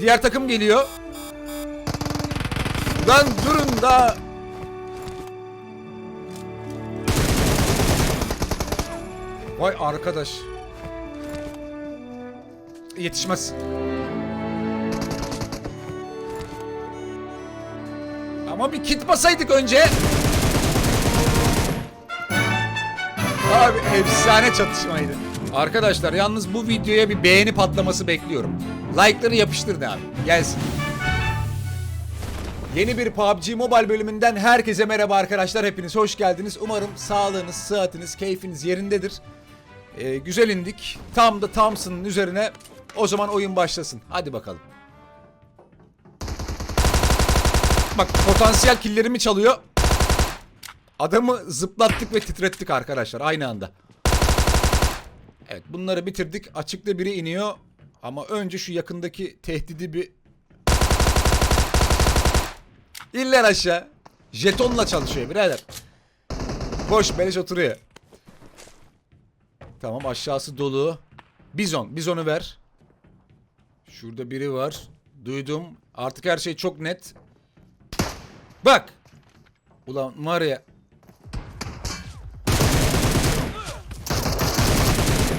Diğer takım geliyor. Lan durun da. Vay arkadaş. Yetişmez. Ama bir kit basaydık önce. Abi efsane çatışmaydı. Arkadaşlar yalnız bu videoya bir beğeni patlaması bekliyorum. Like'ları yapıştırın abi. Gelsin. Yeni bir PUBG Mobile bölümünden herkese merhaba arkadaşlar. Hepiniz hoş geldiniz. Umarım sağlığınız, sıhhatiniz, keyfiniz yerindedir. Ee, güzel indik. Tam da Thompson'ın üzerine o zaman oyun başlasın. Hadi bakalım. Bak potansiyel killerimi çalıyor. Adamı zıplattık ve titrettik arkadaşlar aynı anda. Evet bunları bitirdik. Açıkta biri iniyor. Ama önce şu yakındaki tehdidi bir... İller aşağı. Jetonla çalışıyor birader. Boş beleş oturuyor. Tamam aşağısı dolu. Bizon. Bizon'u ver. Şurada biri var. Duydum. Artık her şey çok net. Bak. Ulan var ya.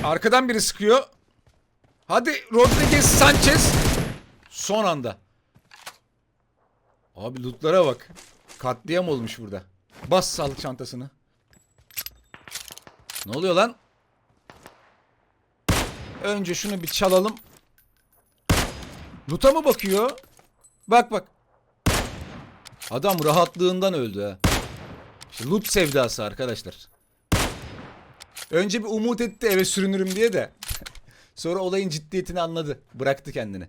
Arkadan biri sıkıyor. Hadi Rodriguez Sanchez. Son anda. Abi lootlara bak. Katliam olmuş burada. Bas sağlık çantasını. Ne oluyor lan? Önce şunu bir çalalım. Loot'a mı bakıyor? Bak bak. Adam rahatlığından öldü ha. İşte loot sevdası arkadaşlar. Önce bir umut etti eve sürünürüm diye de. Sonra olayın ciddiyetini anladı. Bıraktı kendini.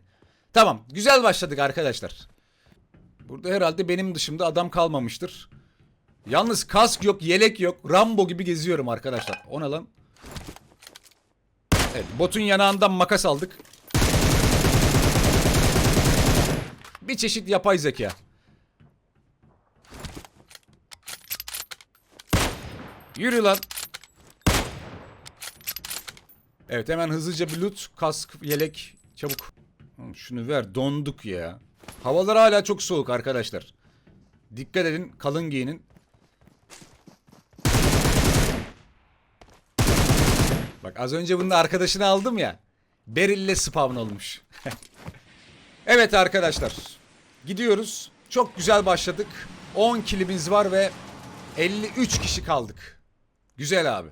Tamam. Güzel başladık arkadaşlar. Burada herhalde benim dışımda adam kalmamıştır. Yalnız kask yok, yelek yok. Rambo gibi geziyorum arkadaşlar. O ne lan? Evet, botun yanağından makas aldık. Bir çeşit yapay zeka. Yürü lan. Evet hemen hızlıca bir loot. Kask, yelek. Çabuk. Şunu ver. Donduk ya. Havalar hala çok soğuk arkadaşlar. Dikkat edin. Kalın giyinin. Bak az önce bunun arkadaşını aldım ya. Beryl'le spawn olmuş. evet arkadaşlar. Gidiyoruz. Çok güzel başladık. 10 kilimiz var ve 53 kişi kaldık. Güzel abi.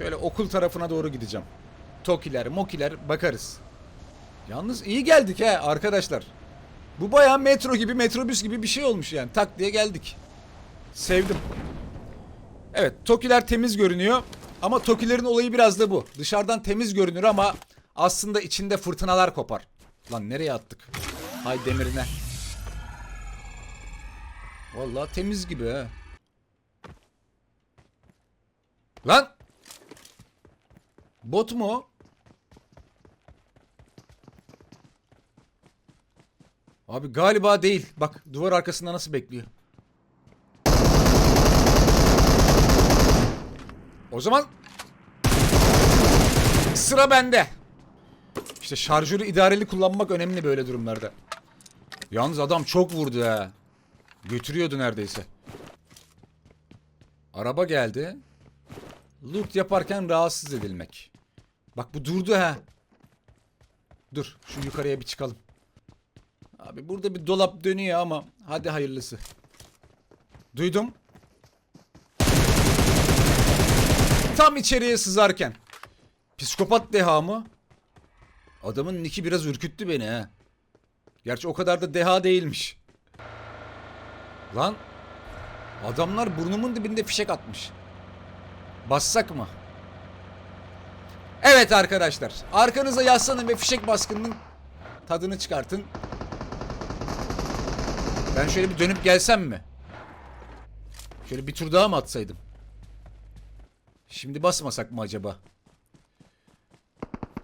Şöyle okul tarafına doğru gideceğim. Tokiler, mokiler bakarız. Yalnız iyi geldik he arkadaşlar. Bu bayağı metro gibi, metrobüs gibi bir şey olmuş yani. Tak diye geldik. Sevdim. Evet, Tokiler temiz görünüyor. Ama Tokilerin olayı biraz da bu. Dışarıdan temiz görünür ama aslında içinde fırtınalar kopar. Lan nereye attık? Hay demirine. Vallahi temiz gibi ha. Lan! Bot mu? Abi galiba değil. Bak duvar arkasında nasıl bekliyor. O zaman sıra bende. İşte şarjörü idareli kullanmak önemli böyle durumlarda. Yalnız adam çok vurdu ha. Götürüyordu neredeyse. Araba geldi. Loot yaparken rahatsız edilmek. Bak bu durdu ha. Dur şu yukarıya bir çıkalım. Abi burada bir dolap dönüyor ama hadi hayırlısı. Duydum. Tam içeriye sızarken. Psikopat deha mı? Adamın niki biraz ürküttü beni ha. Gerçi o kadar da deha değilmiş. Lan. Adamlar burnumun dibinde fişek atmış. Bassak mı? Evet arkadaşlar. Arkanıza yaslanın ve fişek baskınının tadını çıkartın. Ben şöyle bir dönüp gelsem mi? Şöyle bir tur daha mı atsaydım? Şimdi basmasak mı acaba?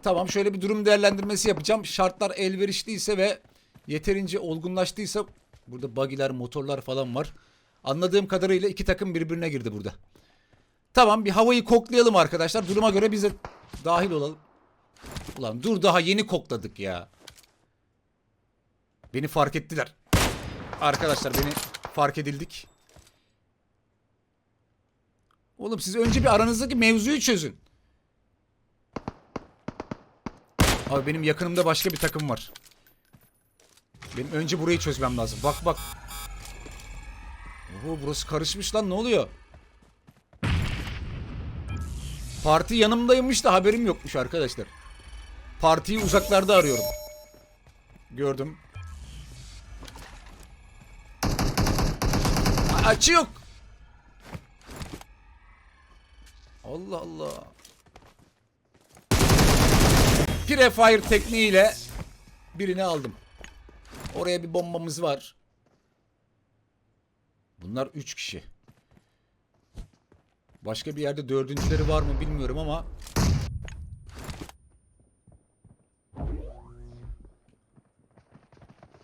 Tamam şöyle bir durum değerlendirmesi yapacağım. Şartlar elverişliyse ve yeterince olgunlaştıysa burada bagiler, motorlar falan var. Anladığım kadarıyla iki takım birbirine girdi burada. Tamam bir havayı koklayalım arkadaşlar. Duruma göre biz de dahil olalım. Ulan dur daha yeni kokladık ya. Beni fark ettiler. Arkadaşlar beni fark edildik. Oğlum siz önce bir aranızdaki mevzuyu çözün. Abi benim yakınımda başka bir takım var. Benim önce burayı çözmem lazım. Bak bak. Oho burası karışmış lan ne oluyor? Parti yanımdaymış da haberim yokmuş arkadaşlar. Partiyi uzaklarda arıyorum. Gördüm. Açı yok. Allah Allah. Prefire tekniğiyle birini aldım. Oraya bir bombamız var. Bunlar 3 kişi. Başka bir yerde dördüncüleri var mı bilmiyorum ama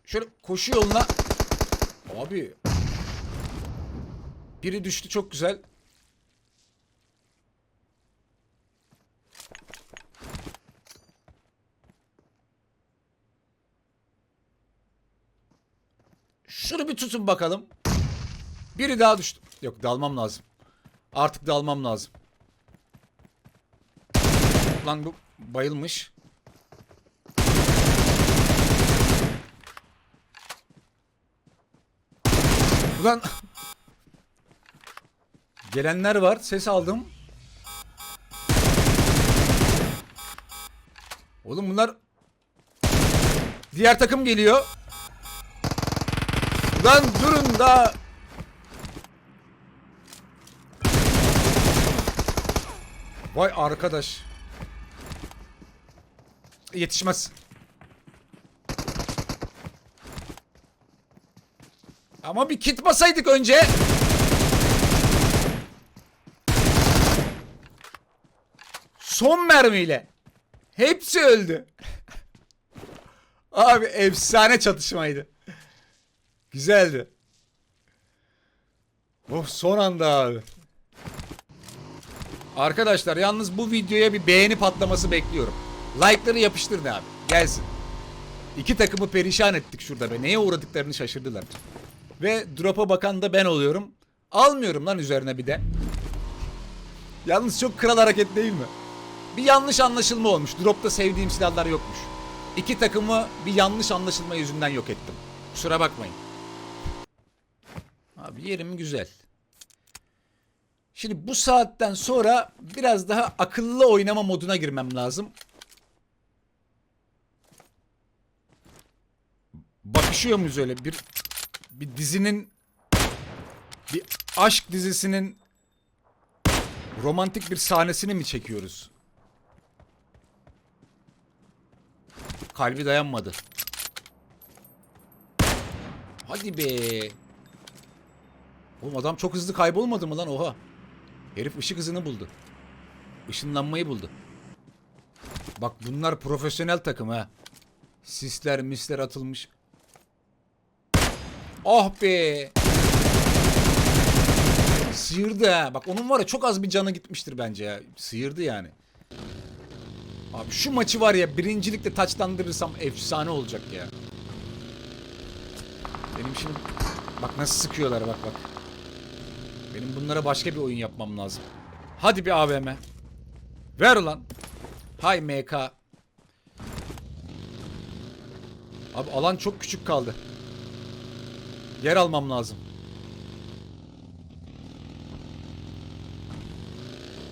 Şöyle koşu yoluna Abi Biri düştü çok güzel. Şunu bir tutun bakalım. Biri daha düştü. Yok dalmam lazım. Artık dalmam lazım. Lan bu bayılmış. Ulan Gelenler var. Ses aldım. Oğlum bunlar Diğer takım geliyor. Lan durun da. Vay arkadaş. Yetişmez. Ama bir kit basaydık önce. Son mermiyle. Hepsi öldü. Abi efsane çatışmaydı. Güzeldi. Oh son anda abi. Arkadaşlar yalnız bu videoya bir beğeni patlaması bekliyorum. Like'ları yapıştırın abi. Gelsin. İki takımı perişan ettik şurada be. Neye uğradıklarını şaşırdılar. Ve drop'a bakan da ben oluyorum. Almıyorum lan üzerine bir de. Yalnız çok kral hareket değil mi? Bir yanlış anlaşılma olmuş. Drop'ta sevdiğim silahlar yokmuş. İki takımı bir yanlış anlaşılma yüzünden yok ettim. Kusura bakmayın. Abi yerim güzel. Şimdi bu saatten sonra biraz daha akıllı oynama moduna girmem lazım. Bakışıyor muyuz öyle bir bir dizinin bir aşk dizisinin romantik bir sahnesini mi çekiyoruz? Kalbi dayanmadı. Hadi be. Oğlum adam çok hızlı kaybolmadı mı lan oha? Herif ışık hızını buldu. Işınlanmayı buldu. Bak bunlar profesyonel takım ha. Sisler misler atılmış. Oh be. Sıyırdı ha. Bak onun var ya çok az bir canı gitmiştir bence ya. Sıyırdı yani. Abi şu maçı var ya birincilikle taçlandırırsam efsane olacak ya. Benim şimdi bak nasıl sıkıyorlar bak bak. Benim bunlara başka bir oyun yapmam lazım. Hadi bir AVM. Ver ulan. Hay MK. Abi alan çok küçük kaldı. Yer almam lazım.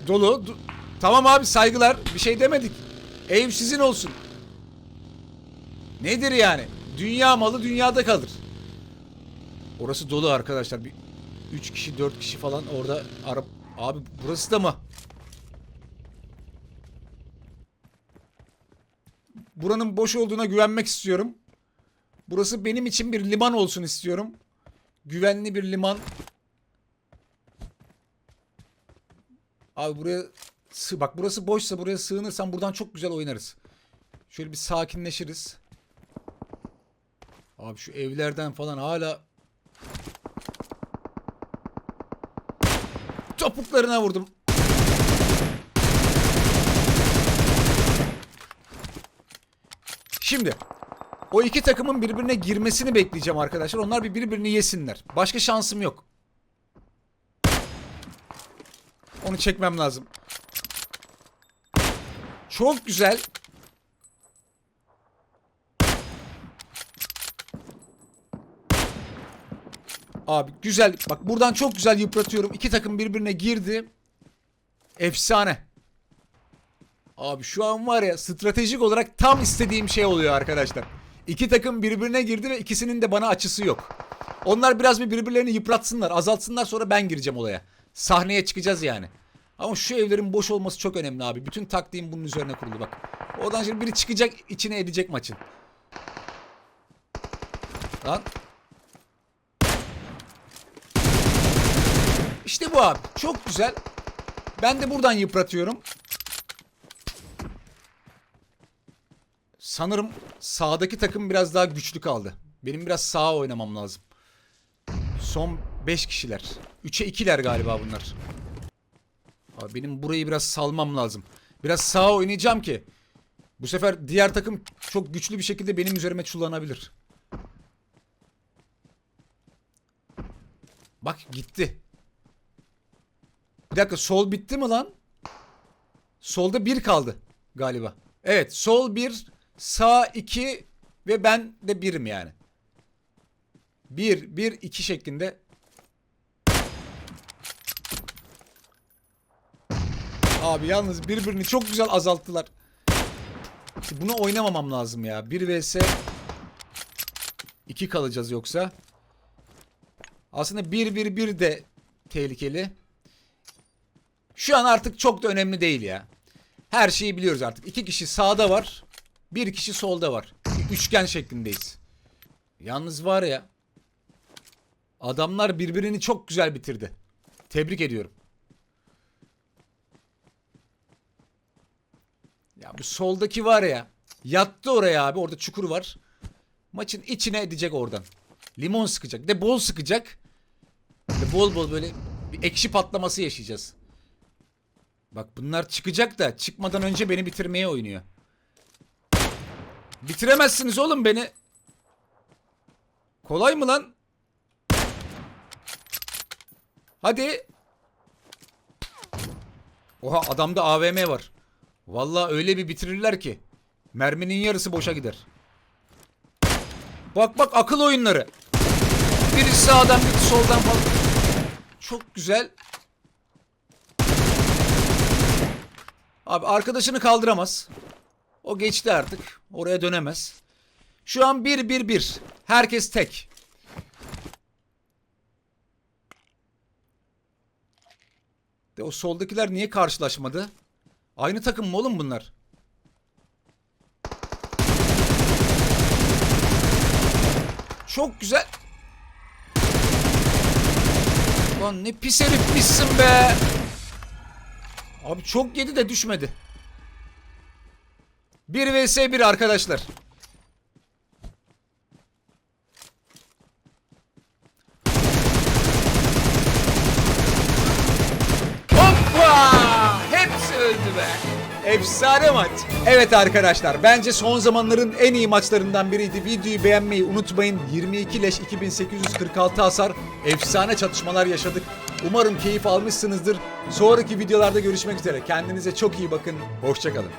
Dolu. Du- tamam abi saygılar. Bir şey demedik. Ev sizin olsun. Nedir yani? Dünya malı dünyada kalır. Orası dolu arkadaşlar. Bir 3 kişi 4 kişi falan orada arap abi burası da mı? Buranın boş olduğuna güvenmek istiyorum. Burası benim için bir liman olsun istiyorum. Güvenli bir liman. Abi buraya bak burası boşsa buraya sığınırsam buradan çok güzel oynarız. Şöyle bir sakinleşiriz. Abi şu evlerden falan hala topuklarına vurdum. Şimdi O iki takımın birbirine girmesini bekleyeceğim arkadaşlar. Onlar bir birbirini yesinler. Başka şansım yok. Onu çekmem lazım. Çok güzel. Abi güzel. Bak buradan çok güzel yıpratıyorum. İki takım birbirine girdi. Efsane. Abi şu an var ya stratejik olarak tam istediğim şey oluyor arkadaşlar. İki takım birbirine girdi ve ikisinin de bana açısı yok. Onlar biraz bir birbirlerini yıpratsınlar, azaltsınlar sonra ben gireceğim olaya. Sahneye çıkacağız yani. Ama şu evlerin boş olması çok önemli abi. Bütün taktiğim bunun üzerine kurulu bak. Oradan şimdi biri çıkacak içine edecek maçın. Lan. İşte bu abi. Çok güzel. Ben de buradan yıpratıyorum. Sanırım sağdaki takım biraz daha güçlü kaldı. Benim biraz sağa oynamam lazım. Son 5 kişiler. 3'e 2'ler galiba bunlar. Abi benim burayı biraz salmam lazım. Biraz sağa oynayacağım ki. Bu sefer diğer takım çok güçlü bir şekilde benim üzerime çullanabilir. Bak gitti. Bir dakika sol bitti mi lan? Solda bir kaldı galiba. Evet sol bir, sağ iki ve ben de birim yani. Bir, bir, iki şeklinde. Abi yalnız birbirini çok güzel azalttılar. Bunu oynamamam lazım ya. 1 vs 2 kalacağız yoksa. Aslında 1 1 1 de tehlikeli. Şu an artık çok da önemli değil ya. Her şeyi biliyoruz artık. İki kişi sağda var. Bir kişi solda var. Üçgen şeklindeyiz. Yalnız var ya. Adamlar birbirini çok güzel bitirdi. Tebrik ediyorum. Ya bu soldaki var ya. Yattı oraya abi. Orada çukur var. Maçın içine edecek oradan. Limon sıkacak. De bol sıkacak. De bol bol böyle bir ekşi patlaması yaşayacağız. Bak bunlar çıkacak da çıkmadan önce beni bitirmeye oynuyor. Bitiremezsiniz oğlum beni. Kolay mı lan? Hadi. Oha adamda AVM var. Vallahi öyle bir bitirirler ki. Merminin yarısı boşa gider. Bak bak akıl oyunları. Biri sağdan biri soldan falan. Çok güzel. Abi arkadaşını kaldıramaz. O geçti artık. Oraya dönemez. Şu an 1-1-1. Herkes tek. De o soldakiler niye karşılaşmadı? Aynı takım mı oğlum bunlar? Çok güzel. Lan ne pis herifmişsin be. Abi çok yedi de düşmedi. 1 vs 1 arkadaşlar. Hoppa! Hepsi öldü be. Efsane maç. Evet arkadaşlar bence son zamanların en iyi maçlarından biriydi. Videoyu beğenmeyi unutmayın. 22 leş 2846 hasar. Efsane çatışmalar yaşadık. Umarım keyif almışsınızdır. Sonraki videolarda görüşmek üzere. Kendinize çok iyi bakın. Hoşçakalın.